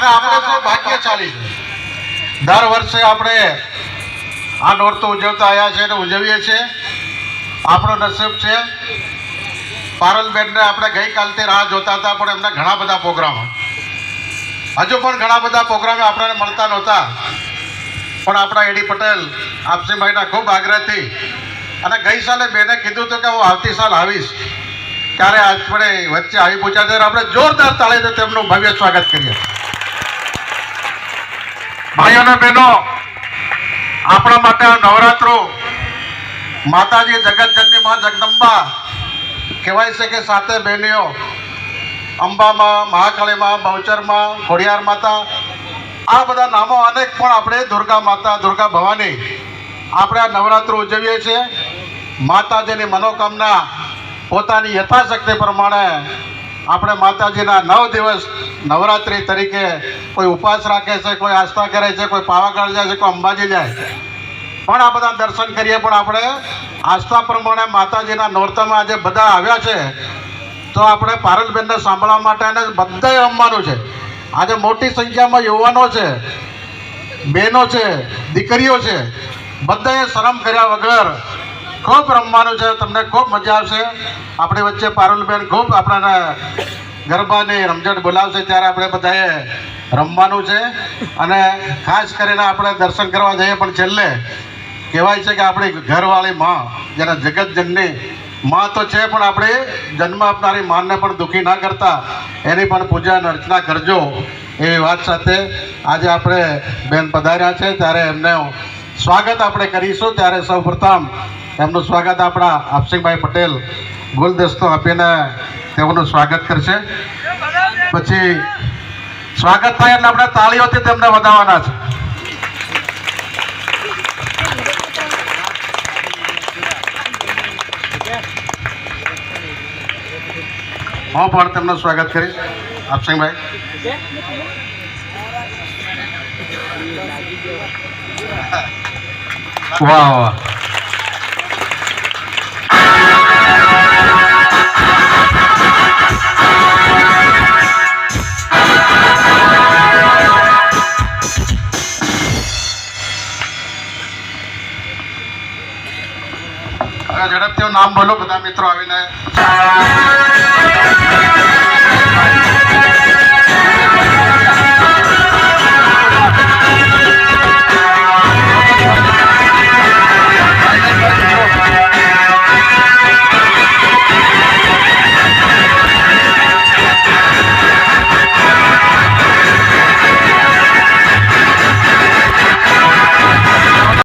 સારી છે દર વર્ષે આપણે આ નોરતું ઉજવતા આવ્યા છે અને ઉજવીએ છીએ. આપણો નસીબ છે. પારલબેનને આપણે ગઈકાલથી રાહ જોતા હતા, પણ એમના ઘણા બધા પ્રોગ્રામ હજુ પણ ઘણા બધા પ્રોગ્રામ આપણને મળતા નહોતા. પણ આપણા એડી પટેલ આપસીભાઈના ખૂબ આગ્રહથી, અને ગઈ સાલે બેને કીધું હતું કે હું આવતી સાલ આવીશ. ત્યારે આપણે વચ્ચે આવી પૂછ્યા ત્યારે આપણે જોરદાર તાળીથી તેમનું ભવ્ય સ્વાગત કરીએ. ભાઈઓ અને બહેનો, આપણા માટે આ નવરાત્રો માતાજી જગતજનની માં જગદંબા કહેવાય છે કે સાતે બહેનીઓ, અંબામાં, મહાકાળીમાં, બહુચરમાં, ખોડિયાર માતા, આ બધા નામો અનેક પણ આપણે દુર્ગા માતા, દુર્ગા ભવાની આપણે આ નવરાત્ર ઉજવીએ છીએ. માતાજીની મનોકામના પોતાની યથાશક્તિ પ્રમાણે આપણે માતાજીના નવ દિવસ નવરાત્રિ તરીકે કોઈ ઉપવાસ રાખે છે, કોઈ આસ્થા કરે છે, કોઈ પાવાગઢ જાય છે, કોઈ અંબાજી જાય. પણ આ બધા દર્શન કરીએ, પણ આપણે આસ્થા પ્રમાણે માતાજીના નોરતામાં આજે બધા આવ્યા છે, તો આપણે પારલબેનને સાંભળવા માટે અને બધાએ રમવાનું છે. આજે મોટી સંખ્યામાં યુવાનો છે, બહેનો છે, દીકરીઓ છે, બધાએ શરમ કર્યા વગર ખૂબ રમવાનું છે, તમને ખૂબ મજા આવશે. આપણી વચ્ચે પારુલબેન ખૂબ આપણાને ગરબાની રમઝટ બોલાવશે, ત્યારે આપણે બધાએ રમવાનું છે. અને ખાસ કરીને આપણે દર્શન કરવા જઈએ, પણ છેલ્લે કહેવાય છે કે આપણી ઘરવાળી માં, જેને જગતજનની માં તો છે, પણ આપણે જન્મ આપનારી માને પણ દુઃખી ના કરતા, એની પણ પૂજા અને અર્ચના કરજો, એવી વાત સાથે આજે આપણે બેન પધાર્યા છે. ત્યારે એમને સ્વાગત આપણે કરીશું. ત્યારે સૌપ્રથમ એમનું સ્વાગત આપણા આપસિંહભાઈ પટેલ ગુલદસ્તો આપીને તેમનું સ્વાગત કરશે. પછી સ્વાગત થાય એટલે આપણે તાળીઓથી તેમને વધાવવાના છે. હું પણ તેમનું સ્વાગત કરીશ. આપસિંહભાઈ વાહ વાહ. ઝડપથી નામ બોલો બધા મિત્રો આવીને.